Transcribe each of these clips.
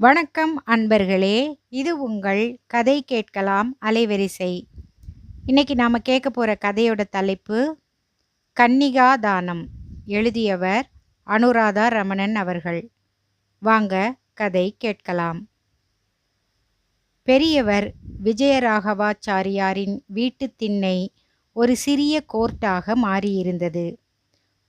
வணக்கம் அன்பர்களே இது உங்கள் கதை கேட்கலாம் அலைவரிசை. இன்னைக்கு நாம் கேட்க போகிற கதையோட தலைப்பு கன்னிகா தானம் எழுதியவர் அனுராதா ரமணன் அவர்கள். வாங்க கதை கேட்கலாம். பெரியவர் விஜயராகவாச்சாரியாரின் வீட்டு திண்ணை ஒரு சிறிய கோர்ட்டாக மாறியிருந்தது.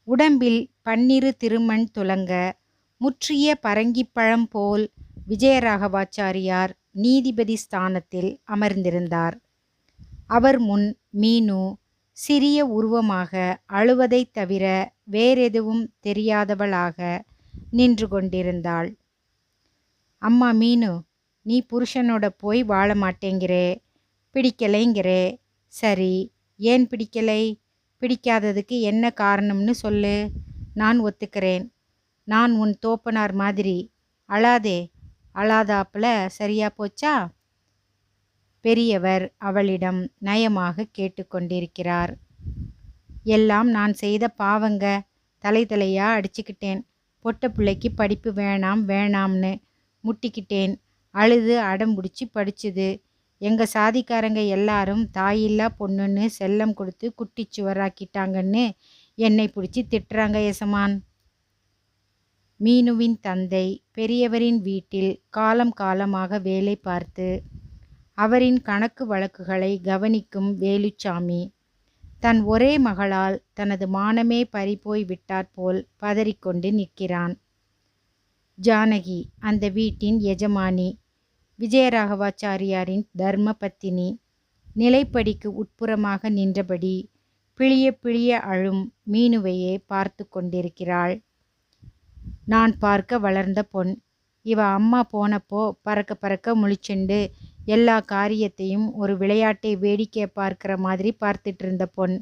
உடம்பில் பன்னிரு திருமண் துலங்க முற்றிய பரங்கிப்பழம் போல் விஜயராகவாச்சாரியார் நீதிபதி ஸ்தானத்தில் அமர்ந்திருந்தார். அவர் முன் மீனு சிறிய உருவமாக அழுவதைத் தவிர வேறெதுவும் தெரியாதவளாக நின்று கொண்டிருந்தாள். அம்மா மீனு நீ புருஷனோட போய் வாழ மாட்டேங்கிறே பிடிக்கலைங்கிறே. சரி ஏன் பிடிக்கலை? பிடிக்காததுக்கு என்ன காரணம்னு சொல்லு. நான் ஒத்துக்கிறேன். நான் உன் தோப்பனார் மாதிரி. அழாதே அழாதாப்புல சரியா போச்சா? பெரியவர் அவளிடம் நயமாக கேட்டுக்கொண்டிருக்கிறார். எல்லாம் நான் செய்த பாவங்க. தலை தலையா அடிச்சுக்கிட்டேன். பொட்ட பிள்ளைக்கு படிப்பு வேணாம் வேணாம்னு முட்டிக்கிட்டேன். அழுது அடம் பிடிச்சி படிச்சுது. எங்கள் சாதிக்காரங்க எல்லாரும் தாயில்லா பொண்ணுன்னு செல்லம் கொடுத்து குட்டிச்சுவராக்கிட்டாங்கன்னு என்னை பிடிச்சி திட்டுறாங்க எசமான் மீனுவின் தந்தை பெரியவரின் வீட்டில் காலம் காலமாக வேலை பார்த்து அவரின் கணக்கு வழக்குகளை கவனிக்கும் வேலுச்சாமி. தன் ஒரே மகளால் தனது மானமே பறிபோய் விட்டாற்போல் பதறிக்கொண்டு நிற்கிறான். ஜானகி அந்த வீட்டின் எஜமானி விஜயராகவாச்சாரியாரின் தர்ம பத்தினி நிலைப்படிக்கு உட்புறமாக நின்றபடி பிழிய பிழிய அழும் மீனுவையே பார்த்து கொண்டிருக்கிறாள். நான் பார்க்க வளர்ந்த பொன். இவ அம்மா போனப்போ பறக்க பறக்க முழிச்சுண்டு எல்லா காரியத்தையும் ஒரு விளையாட்டை வேடிக்கை பார்க்குற மாதிரி பார்த்துட்டு இருந்த பொன்.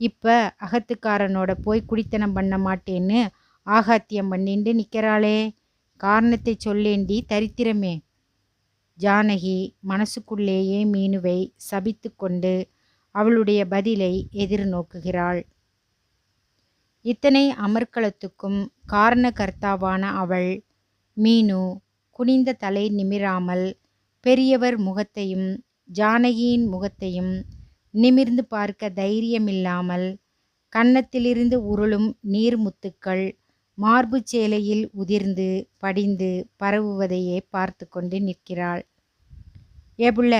இப்போ அகத்துக்காரனோட போய் குடித்தனம் பண்ண மாட்டேன்னு ஆகாத்தியம் பண்ணிண்டு நிற்கிறாளே காரணத்தை சொல்லேண்டி தரித்திரமே. ஜானகி மனசுக்குள்ளேயே மீனுவை சபித்து கொண்டு அவளுடைய பதிலை எதிர்நோக்குகிறாள். இத்தனை அமர்க்களத்துக்கும் காரணகர்த்தாவான அவள். மீனு குனிந்த தலை நிமிராமல் பெரியவர் முகத்தையும் ஜானகியின் முகத்தையும் நிமிர்ந்து பார்க்க தைரியமில்லாமல் கன்னத்திலிருந்து உருளும் நீர்முத்துக்கள் மார்பு சேலையில் உதிர்ந்து படிந்து பரவுவதையே பார்த்து கொண்டு நிற்கிறாள். ஏபுள்ள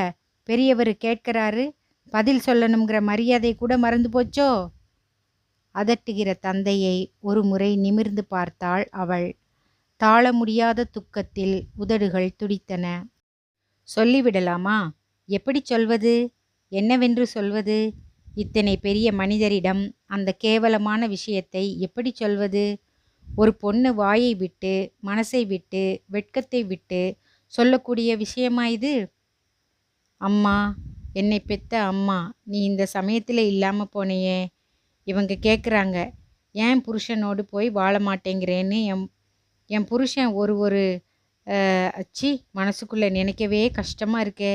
பெரியவர் கேட்கிறாரு? பதில் சொல்லணுங்கிற மரியாதை கூட மறந்து போச்சோ? அதட்டுகிற தந்தையை ஒரு முறை நிமிர்ந்து பார்த்தாள் அவள். தாழ முடியாத துக்கத்தில் உதடுகள் துடித்தன. சொல்லிவிடலாமா? எப்படி சொல்வது? என்னவென்று சொல்வது? இத்தனை பெரிய மனிதரிடம் அந்த கேவலமான விஷயத்தை எப்படி சொல்வது? ஒரு பொண்ணு வாயை விட்டு மனசை விட்டு வெட்கத்தை விட்டு சொல்லக்கூடிய விஷயமா இது? அம்மா என்னை பெத்த அம்மா நீ இந்த சமயத்தில் இல்லாமல் போனையே. இவங்க கேட்குறாங்க ஏன் புருஷனோடு போய் வாழ மாட்டேங்கிறேன்னு? என் என் புருஷன் ஒரு ஒரு அச்சி மனசுக்குள்ளே நினைக்கவே கஷ்டமாக இருக்கே.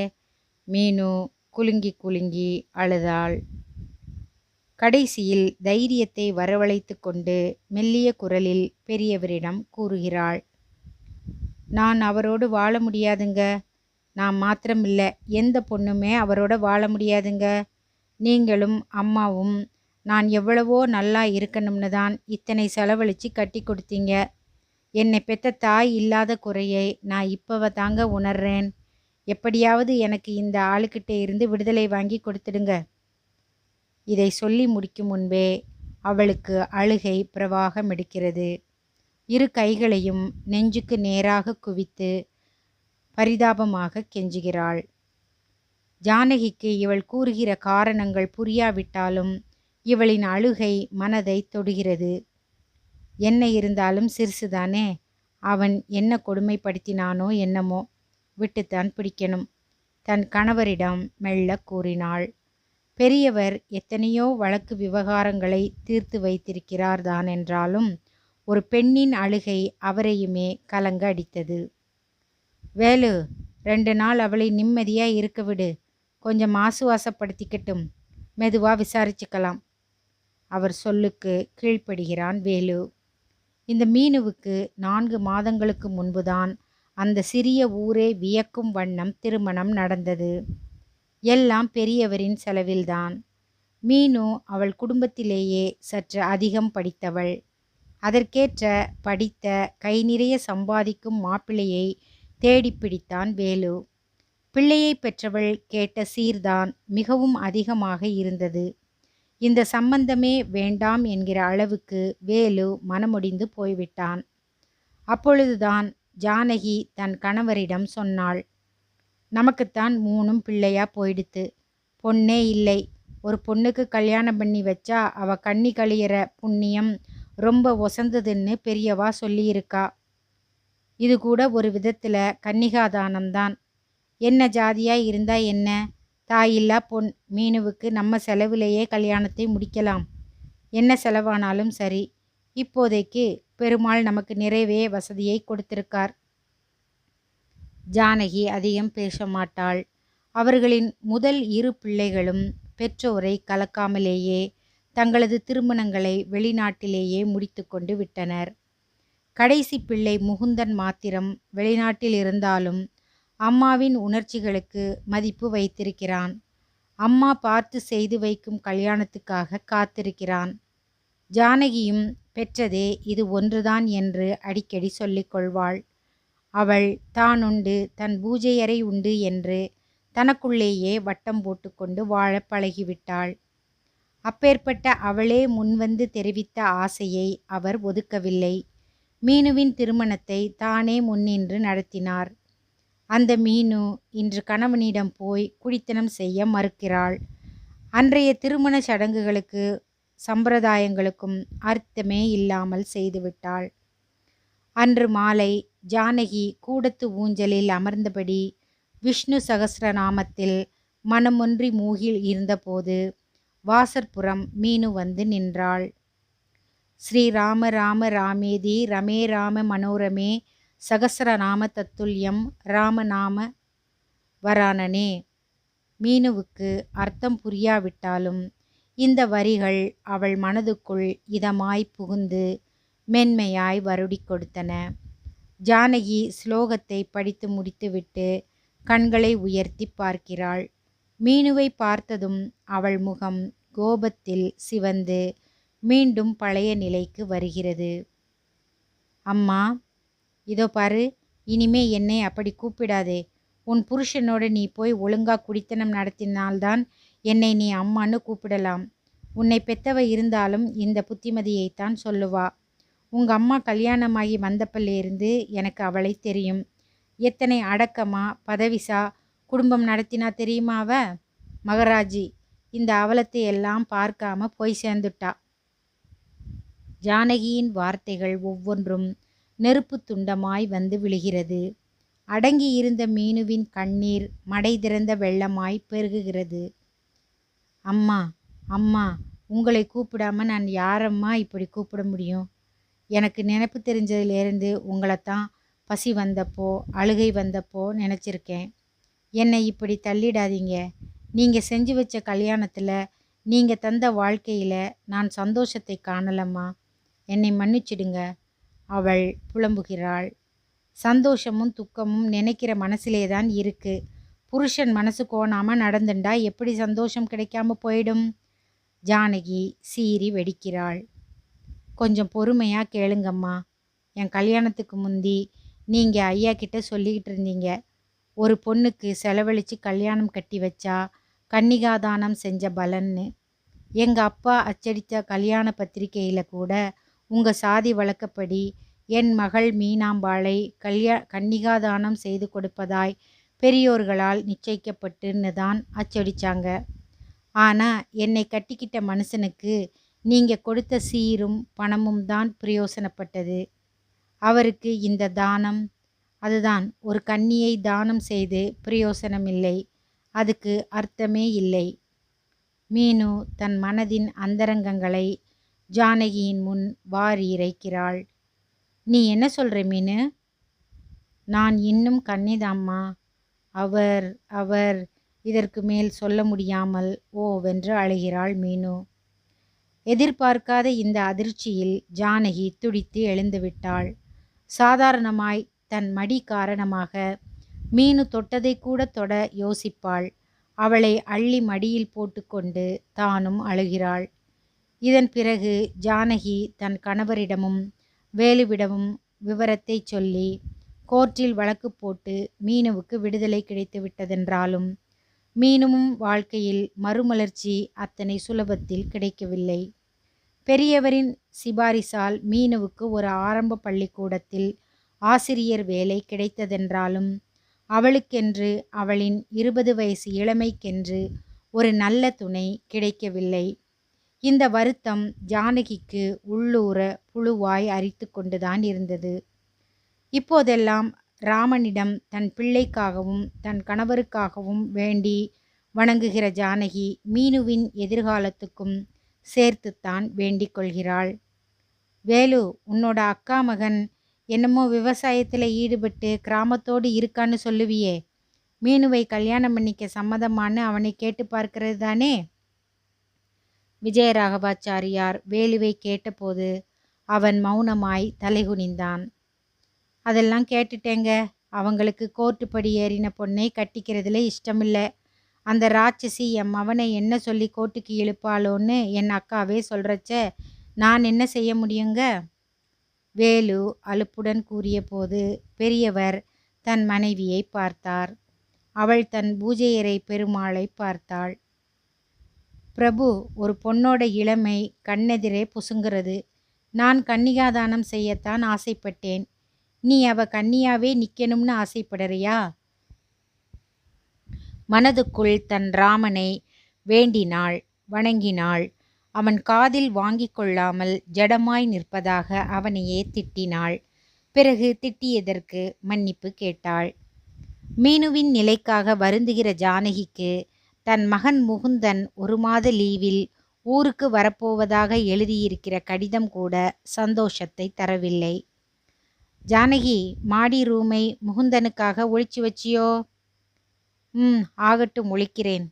மீனு குலுங்கி குலுங்கி அழுதாள். கடைசியில் தைரியத்தை வரவழைத்து கொண்டு மெல்லிய குரலில் பெரியவரிடம் கூறுகிறாள் நான் அவரோடு வாழ முடியாதுங்க. நான் மாத்திரமில்லை. எந்த பொண்ணுமே அவரோட வாழ முடியாதுங்க. நீங்களும் அம்மாவும் நான் எவ்வளவோ நல்லா இருக்கணும்னு தான் இத்தனை செலவழித்து கட்டி கொடுத்தீங்க. என்னை பெற்ற தாய் இல்லாத குறையை நான் இப்போவ தாங்க உணர்றேன். எப்படியாவது எனக்கு இந்த ஆளுக்கிட்டே இருந்து விடுதலை வாங்கி கொடுத்துடுங்க. இதை சொல்லி முடிக்கும் முன்பே அவளுக்கு அழுகை பிரவாகம் எடுக்கிறது. இரு கைகளையும் நெஞ்சுக்கு நேராக குவித்து பரிதாபமாக கெஞ்சுகிறாள். ஜானகிக்கு இவள் கூறுகிற காரணங்கள் புரியாவிட்டாலும் இவளின் அழுகை மனதை தொடுகிறது. என்ன இருந்தாலும் சிறுசுதானே அவன் என்ன கொடுமைப்படுத்தினானோ என்னமோ விட்டுத்தான் பிடிக்கணும். தன் கணவரிடம் மெல்ல கூறினாள் பெரியவர் எத்தனையோ வழக்கு விவகாரங்களை தீர்த்து வைத்திருக்கிறார் தான் என்றாலும் ஒரு பெண்ணின் அழுகை அவரையுமே கலங்க அடித்தது. வேலு ரெண்டு நாள் அவளை நிம்மதியாக இருக்க விடு. கொஞ்சம் ஆசுவாசப்படுத்திக்கட்டும். மெதுவாக விசாரிச்சுக்கலாம். அவர் சொல்லுக்கு கீழ்ப்படுகிறான் வேலு. இந்த மீனுவுக்கு நான்கு மாதங்களுக்கு முன்புதான் அந்த சிறிய ஊரே வியக்கும் வண்ணம் திருமணம் நடந்தது. எல்லாம் பெரியவரின் செலவில்தான். மீனு அவள் குடும்பத்திலேயே சற்று அதிகம் படித்தவள். அதற்கேற்ற படித்த கை நிறைய சம்பாதிக்கும் மாப்பிள்ளையை தேடி பிடித்தான் வேலு. பிள்ளையை பெற்றவள் கேட்ட சீர்தான் மிகவும் அதிகமாக இருந்தது. இந்த சம்பந்தமே வேண்டாம் என்கிற அளவுக்கு வேலு மனமுடிந்து போய்விட்டான். அப்பொழுதுதான் ஜானகி தன் கணவரிடம் சொன்னாள் நமக்குத்தான் மூணும் பிள்ளையா போயிடுத்து. பொண்ணே இல்லை. ஒரு பொண்ணுக்கு கல்யாணம் பண்ணி வச்சா அவ கண்ணி கழியிற புண்ணியம் ரொம்ப ஒசந்ததுன்னு பெரியவா சொல்லியிருக்கா. இது கூட ஒரு விதத்தில் கன்னிகாதானம்தான். என்ன ஜாதியாக இருந்தா என்ன? தாயில்லா பொன் மீனுவுக்கு நம்ம செலவிலேயே கல்யாணத்தை முடிக்கலாம். என்ன செலவானாலும் சரி இப்போதைக்கு பெருமாள் நமக்கு நிறைவே வசதியை கொடுத்திருக்கார். ஜானகி அதிகம் பேச மாட்டாள் அவர்களின் முதல் இரு பிள்ளைகளும் பெற்றோரை கலக்காமலேயே தங்களது திருமணங்களை வெளிநாட்டிலேயே முடித்து கொண்டு விட்டனர். கடைசி பிள்ளை முகுந்தன் மாத்திரம் வெளிநாட்டில் இருந்தாலும் அம்மாவின் உணர்ச்சிகளுக்கு மதிப்பு வைத்திருக்கிறான். அம்மா பார்த்து செய்து வைக்கும் கல்யாணத்துக்காக காத்திருக்கிறான். ஜானகியும் பெற்றதே இது ஒன்றுதான் என்று அடிக்கடி சொல்லிக்கொள்வாள் அவள் தான் உண்டு தன் பூஜையறை உண்டு என்று தனக்குள்ளேயே வட்டம் போட்டுக்கொண்டு வாழ பழகிவிட்டாள். அப்பேற்பட்ட அவளே முன்வந்து தெரிவித்த ஆசையை அவர் ஒதுக்கவில்லை. மீனுவின் திருமணத்தை தானே முன்னின்று நடத்தினார். அந்த மீனு இன்று கணவனிடம் போய் குடித்தனம் செய்ய மறுக்கிறாள். அன்றைய திருமண சடங்குகளுக்கு சம்பிரதாயங்களுக்கும் அர்த்தமே இல்லாமல் செய்துவிட்டாள். அன்று மாலை ஜானகி கூடத்து ஊஞ்சலில் அமர்ந்தபடி விஷ்ணு சகசிரநாமத்தில் மனமொன்றி மூகில் இருந்தபோது வாசற்புறம் மீனு வந்து நின்றாள். ஸ்ரீ ராம ராம ராமேதி ரமே ராம மனோரமே சகசரநாம தத்துல்யம் ராமநாம வரானனே. மீனுவுக்கு அர்த்தம் புரியாவிட்டாலும் இந்த வரிகள் அவள் மனதுக்குள் இதமாய் புகுந்து மென்மையாய் வருடி கொடுத்தன. ஜானகி ஸ்லோகத்தை படித்து முடித்துவிட்டு கண்களை உயர்த்தி பார்க்கிறாள். மீனுவை பார்த்ததும் அவள் முகம் கோபத்தில் சிவந்து மீண்டும் பழைய நிலைக்கு வருகிறது. அம்மா இதோ பாரு இனிமே என்னை அப்படி கூப்பிடாதே. உன் புருஷனோட நீ போய் ஒழுங்காக குடித்தனம் நடத்தினால்தான் என்னை நீ அம்மான்னு கூப்பிடலாம். உன்னை பெத்தவ இருந்தாலும் இந்த புத்திமதியைத்தான் சொல்லுவா. உங்க அம்மா கல்யாணமாகி வந்தப்பல்லேருந்து எனக்கு அவளை தெரியும். எத்தனை அடக்கமா பதவிசா குடும்பம் நடத்தினா தெரியுமா அவ? மகராஜி இந்த அவலத்தை எல்லாம் பார்க்காம போய் சேர்ந்துட்டா. ஜானகியின் வார்த்தைகள் ஒவ்வொன்றும் நெருப்பு துண்டமாய் வந்து விழுகிறது. அடங்கி இருந்த மீனுவின் கண்ணீர் மடை திறந்த வெள்ளமாய் பெருகுகிறது. அம்மா அம்மா உங்களை கூப்பிடாம நான் யாரம்மா இப்படி கூப்பிட முடியும்? எனக்கு நினைப்பு தெரிஞ்சதுலேருந்து உங்களைத்தான் பசி வந்தப்போ அழுகை வந்தப்போ நினச்சிருக்கேன். என்னை இப்படி தள்ளிடாதீங்க. நீங்கள் செஞ்சு வச்ச கல்யாணத்தில் நீங்கள் தந்த வாழ்க்கையில் நான் சந்தோஷத்தை காணலம்மா. என்னை மன்னிச்சிடுங்க. அவள் புலம்புகிறாள். சந்தோஷமும் துக்கமும் நினைக்கிற மனசிலே தான் இருக்கு. புருஷன் மனசு கோணாமல் நடந்துண்டா எப்படி சந்தோஷம் கிடைக்காம போயிடும்? ஜானகி சீறி வெடிக்கிறாள். கொஞ்சம் பொறுமையாக கேளுங்கம்மா. என் கல்யாணத்துக்கு முந்தி நீங்கள் ஐயா கிட்ட சொல்லிக்கிட்டு இருந்தீங்க. ஒரு பொண்ணுக்கு செலவழித்து கல்யாணம் கட்டி வச்சா கன்னிகாதானம் செஞ்ச பலன்னு. எங்கள் அப்பா அச்சடித்த கல்யாண பத்திரிகையில் கூட உங்கள் சாதி வழக்கப்படி என் மகள் மீனாம்பாளை கல்யா கன்னிகாதானம் செய்து கொடுப்பதாய் பெரியோர்களால் நிச்சயிக்கப்பட்டுன்னு தான் அச்சடித்தாங்க ஆனால் என்னை கட்டிக்கிட்ட மனுஷனுக்கு நீங்கள் கொடுத்த சீரும் பணமும் தான் பிரயோசனப்பட்டது. அவருக்கு இந்த தானம் அதுதான் ஒரு கன்னியை தானம் செய்து பிரயோசனமில்லை. அதுக்கு அர்த்தமே இல்லை. மீனு தன் மனதின் அந்தரங்கங்களை ஜானகியின் முன் வாரி இறைக்கிறாள். நீ என்ன சொல்கிற மீனு? நான் இன்னும் கண்ணிதாம்மா அவர் அவர் இதற்கு மேல் சொல்ல முடியாமல் ஓவென்று அழுகிறாள் மீனு. எதிர்பார்க்காத இந்த அதிர்ச்சியில் ஜானகி துடித்து எழுந்துவிட்டாள் சாதாரணமாய் தன் மடி காரணமாக மீனு தொட்டதை கூட தொட யோசிப்பாள். அவளை அள்ளி மடியில் போட்டுக்கொண்டு தானும் அழுகிறாள். இதன் பிறகு ஜானகி தன் கணவரிடமும் வேலுவிடமும் விவரத்தை சொல்லி கோர்ட்டில் வழக்கு போட்டு மீனுவுக்கு விடுதலை கிடைத்து விட்டதென்றாலும் மீனும் வாழ்க்கையில் மறுமலர்ச்சி அத்தனை சுலபத்தில் கிடைக்கவில்லை. பெரியவரின் சிபாரிசால் மீனுவுக்கு ஒரு ஆரம்ப பள்ளிக்கூடத்தில் ஆசிரியர் வேலை கிடைத்ததென்றாலும் அவளுக்கென்று அவளின் இருபது வயசு இளமைக்கென்று ஒரு நல்ல துணை கிடைக்கவில்லை. இந்த வருத்தம் ஜானகிக்கு உள்ளூர புழுவாய் அரித்து கொண்டுதான் இருந்தது. இப்போதெல்லாம் ராமனிடம் தன் பிள்ளைக்காகவும் தன் கணவருக்காகவும் வேண்டி வணங்குகிற ஜானகி மீனுவின் எதிர்காலத்துக்கும் சேர்த்துத்தான் வேண்டிக் கொள்கிறாள். வேலு உன்னோட அக்கா மகன் என்னமோ விவசாயத்தில் ஈடுபட்டு கிராமத்தோடு இருக்கான்னு சொல்லுவியே. மீனுவை கல்யாணம் பண்ணிக்க சம்மதமானு அவனை கேட்டு பார்க்கிறது தானே? விஜயராகவாச்சாரியார் வேலுவை கேட்டபோது அவன் மௌனமாய் தலைகுனிந்தான். அதெல்லாம் கேட்டுட்டேங்க. அவங்களுக்கு கோர்ட்டு படி ஏறின பொண்ணை கட்டிக்கிறதுல இஷ்டமில்லை. அந்த ராட்சசி என் மவனை என்ன சொல்லி கோர்ட்டுக்கு இழுப்பாளோன்னு என் அக்காவே சொல்கிறச்ச நான் என்ன செய்ய முடியுங்க? வேலு அலுப்புடன் கூறிய போது பெரியவர் தன் மனைவியை பார்த்தார். அவள் தன் பூஜையறை பெருமாளை பார்த்தாள். பிரபு ஒரு பொண்ணோட இளமை கண்ணெதிரே புசுங்கிறது. நான் கன்னிகாதானம் செய்யத்தான் ஆசைப்பட்டேன். நீ அவ கன்னியாவே நிற்கணும்னு ஆசைப்படுறியா? மனதுக்குள் தன் ராமனை வேண்டினாள் வணங்கினாள். அவன் காதில் வாங்கிக் கொள்ளாமல் ஜடமாய் நிற்பதாக அவனையே திட்டினாள். பிறகு திட்டியதற்கு மன்னிப்பு கேட்டாள். மீனுவின் நிலைக்காக வருந்துகிற ஜானகிக்கு தன் மகன் முகுந்தன் ஒரு மாத லீவில் ஊருக்கு வரப்போவதாக எழுதியிருக்கிற கடிதம் கூட சந்தோஷத்தை தரவில்லை. ஜானகி மாடி ரூமை முகுந்தனுக்காக ஒழிச்சு வச்சியோ? ம் ஆகட்டும் ஒழிக்கிறேன்.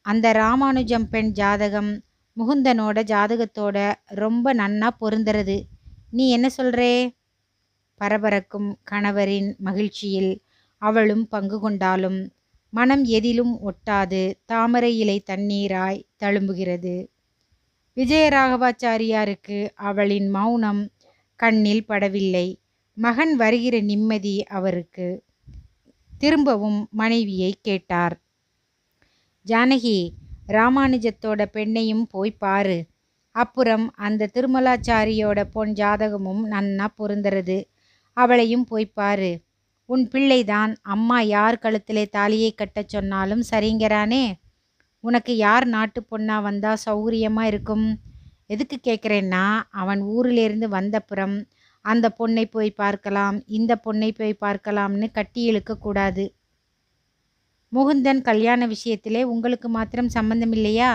அந்த ராமானுஜம் பெண் ஜாதகம் முகுந்தனோட ஜாதகத்தோட ரொம்ப நன்னா பொருந்துறது. நீ என்ன சொல்றே? பரபரக்கும் கணவரின் மகிழ்ச்சியில் அவளும் பங்கு கொண்டாலும் மனம் எதிலும் ஒட்டாது தாமரை இலை தண்ணீராய் தழும்புகிறது. விஜயராகவாச்சாரியாருக்கு அவளின் மௌனம் கண்ணில் படவில்லை. மகன் வருகிற நிம்மதி அவருக்கு. திரும்பவும் மனைவியை கேட்டார். ஜானகி ராமானுஜத்தோட பெண்ணையும் போய் பாரு. அப்புறம் அந்த திருமலாச்சாரியோட பொன் ஜாதகமும் நன்னா பொருந்துறது. அவளையும் போய் பாரு. உன் பிள்ளைதான். அம்மா யார் கழுத்திலே தாலியை கட்டச் சொன்னாலும் சரிங்கிறானே? உனக்கு யார் நாட்டு பொண்ணா வந்தா சௌகரியமா இருக்கும்? எதுக்கு கேட்குறேன்னா அவன் ஊரிலிருந்து வந்தப்புறம் அந்த பொண்ணை போய் பார்க்கலாம் இந்த பொண்ணை போய் பார்க்கலாம்னு கட்டி இழுக்கக்கூடாது முகுந்தன் கல்யாண விஷயத்திலே உங்களுக்கு மாத்திரம் சம்மந்தம் இல்லையா?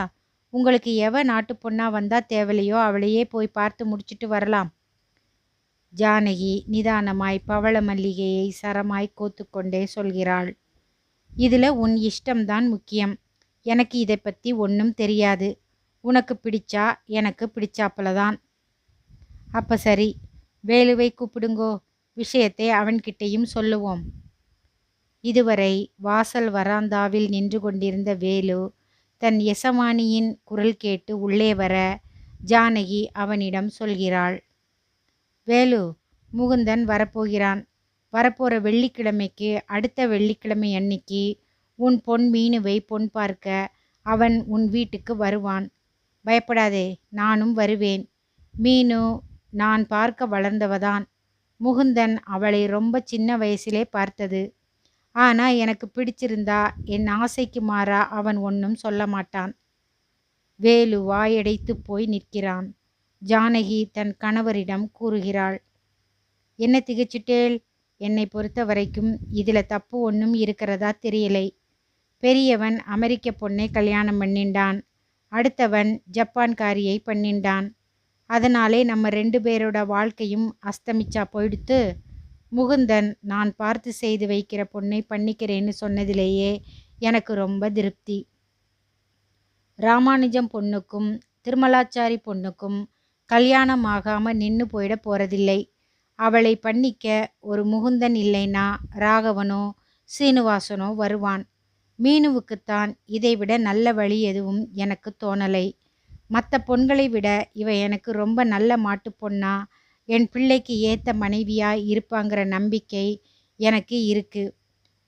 உங்களுக்கு எவ நாட்டு பொண்ணா வந்தா தேவலையோ அவளையே போய் பார்த்து முடிச்சிட்டு வரலாம். ஜானகி நிதானமாய் பவள மல்லிகையை சரமாய் கோத்துக்கொண்டே சொல்கிறாள். இதில் உன் இஷ்டம்தான் முக்கியம். எனக்கு இதை பற்றி ஒன்றும் தெரியாது. உனக்கு பிடிச்சா எனக்கு பிடிச்சாப்புல தான். அப்போ சரி வேலுவை கூப்பிடுங்கோ. விஷயத்தை அவன்கிட்டையும் சொல்லுவோம். இதுவரை வாசல் வராந்தாவில் நின்று கொண்டிருந்த வேலு தன் எசமானியின் குரல் கேட்டு உள்ளே வர ஜானகி அவனிடம் சொல்கிறாள். வேலு முகுந்தன் வரப்போகிறான். வரப்போகிற வெள்ளிக்கிழமைக்கு அடுத்த வெள்ளிக்கிழமை அன்னைக்கு உன் பொன் மீனுவை பொன் பார்க்க அவன் உன் வீட்டுக்கு வருவான். பயப்படாதே நானும் வருவேன். மீனு நான் பார்க்க வளர்ந்தவதான். முகுந்தன் அவளை ரொம்ப சின்ன வயசிலே பார்த்தது. ஆனால் எனக்கு பிடிச்சிருந்தா என் ஆசைக்கு மாறா அவன் ஒன்றும் சொல்ல மாட்டான். வேலு வாயடைத்து போய் நிற்கிறான். ஜானகி தன் கணவரிடம் கூறுகிறாள் என்ன திகச்சிட்டேல் என்னை பொறுத்த வரைக்கும் இதில் தப்பு ஒன்றும் இருக்கிறதா தெரியலை. பெரியவன் அமெரிக்க பொண்ணை கல்யாணம் பண்ணிண்டான் அடுத்தவன் ஜப்பான்காரியை பண்ணிண்டான். அதனாலே நம்ம ரெண்டு பேரோட வாழ்க்கையும் அஸ்தமிச்சா போயிடுத்து முகுந்தன் நான் பார்த்து செய்து வைக்கிற பொண்ணை பண்ணிக்கிறேன்னு சொன்னதிலேயே எனக்கு ரொம்ப திருப்தி. ராமானுஜம் பொண்ணுக்கும் திருமலாச்சாரி பொண்ணுக்கும் கல்யாணம் ஆகாமல் நின்று போயிட போகிறதில்லை அவளை பண்ணிக்க ஒரு முகுந்தன் இல்லைனா ராகவனோ சீனிவாசனோ வருவான். மீனுவுக்குத்தான் இதைவிட நல்ல வழி எதுவும் எனக்கு தோணலை. மற்ற பொண்களை விட இவ எனக்கு ரொம்ப நல்ல மாட்டு பொண்ணா என் பிள்ளைக்கு ஏற்ற மனைவியாக இருப்பாங்கிற நம்பிக்கை எனக்கு இருக்கு.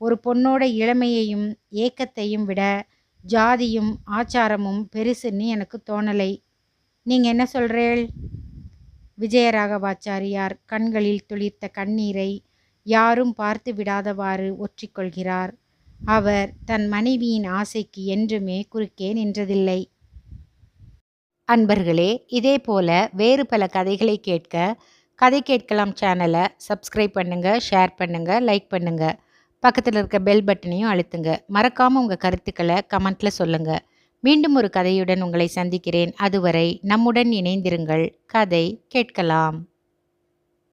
ஒரு பொண்ணோட இளமையையும் ஏக்கத்தையும் விட ஜாதியும் ஆச்சாரமும் பெருசுன்னு எனக்கு தோணலை. நீங்கள் என்ன சொல்கிறேள் விஜயராகவாச்சாரியார் கண்களில் துளிர்த்த கண்ணீரை யாரும் பார்த்து விடாதவாறு ஒற்றிக்கொள்கிறார். அவர் தன் மனைவியின் ஆசைக்கு என்றுமே குறுக்கே நின்றதில்லை. அன்பர்களே இதே போல வேறு பல கதைகளை கேட்க கதை கேட்கலாம் சேனலை சப்ஸ்கிரைப் பண்ணுங்கள் ஷேர் பண்ணுங்கள் லைக் பண்ணுங்கள் பக்கத்தில் இருக்க பெல் பட்டனையும் அழுத்துங்க. மறக்காமல் உங்கள் கருத்துக்களை கமெண்ட்டில் சொல்லுங்கள் மீண்டும் ஒரு கதையுடன் உங்களை சந்திக்கிறேன். அதுவரை நம்முடன் இணைந்திருங்கள். கதை கேட்கலாம்.